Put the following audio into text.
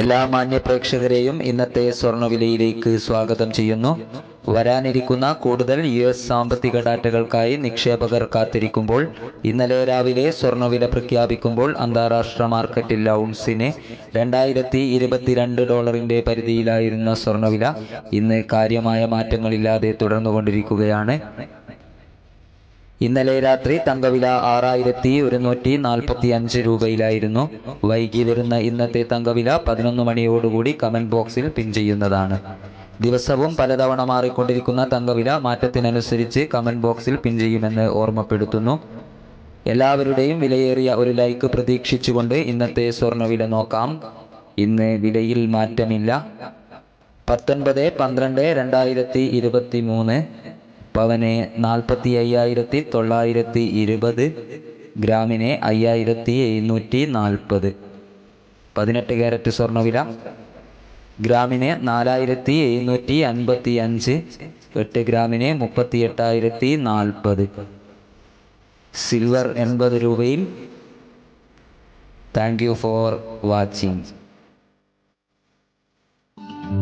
എല്ലാ മാന്യ പ്രേക്ഷകരെയും ഇന്നത്തെ സ്വർണവിലയിലേക്ക് സ്വാഗതം ചെയ്യുന്നു. വരാനിരിക്കുന്ന കൂടുതൽ യു എസ് സാമ്പത്തിക ഡാറ്റകൾക്കായി നിക്ഷേപകർ കാത്തിരിക്കുമ്പോൾ ഇന്നലെ രാവിലെ സ്വർണവില പ്രഖ്യാപിക്കുമ്പോൾ അന്താരാഷ്ട്ര മാർക്കറ്റിൽ ഔൺസിന് രണ്ടായിരത്തി ഇരുപത്തിരണ്ട് ഡോളറിന്റെ പരിധിയിലായിരുന്ന സ്വർണവില ഇന്ന് കാര്യമായ മാറ്റങ്ങളില്ലാതെ തുടർന്നുകൊണ്ടിരിക്കുകയാണ്. ഇന്നലെ രാത്രി തങ്കവില ആറായിരത്തി ഒരുന്നൂറ്റി നാൽപ്പത്തി അഞ്ച് രൂപയിലായിരുന്നു. വൈകി വരുന്ന ഇന്നത്തെ തങ്കവില പതിനൊന്ന് മണിയോടുകൂടി കമന്റ് ബോക്സിൽ പിൻ ചെയ്യുന്നതാണ്. ദിവസവും പലതവണ മാറിക്കൊണ്ടിരിക്കുന്ന തങ്കവില മാറ്റത്തിനനുസരിച്ച് കമന്റ് ബോക്സിൽ പിൻ ചെയ്യുമെന്ന് ഓർമ്മപ്പെടുത്തുന്നു. എല്ലാവരുടെയും വിലയേറിയ ഒരു ലൈക്ക് പ്രതീക്ഷിച്ചുകൊണ്ട് ഇന്നത്തെ സ്വർണവില നോക്കാം. ഇന്ന് വിലയിൽ മാറ്റമില്ല. പത്തൊൻപത് പന്ത്രണ്ട് രണ്ടായിരത്തി ഇരുപത്തി മൂന്ന് പവന് നാൽപ്പത്തി അയ്യായിരത്തി തൊള്ളായിരത്തി ഇരുപത് ഗ്രാമിന് അയ്യായിരത്തി എഴുന്നൂറ്റി നാൽപ്പത് പതിനെട്ട് ക്യാരറ്റ് സ്വർണവില ഗ്രാമിന് നാലായിരത്തി എഴുന്നൂറ്റി അൻപത്തി അഞ്ച് എട്ട് ഗ്രാമിന് മുപ്പത്തി എട്ടായിരത്തി നാൽപ്പത് സിൽവർ എൺപത് രൂപയിൽ താങ്ക് യു ഫോർ വാച്ചിങ്.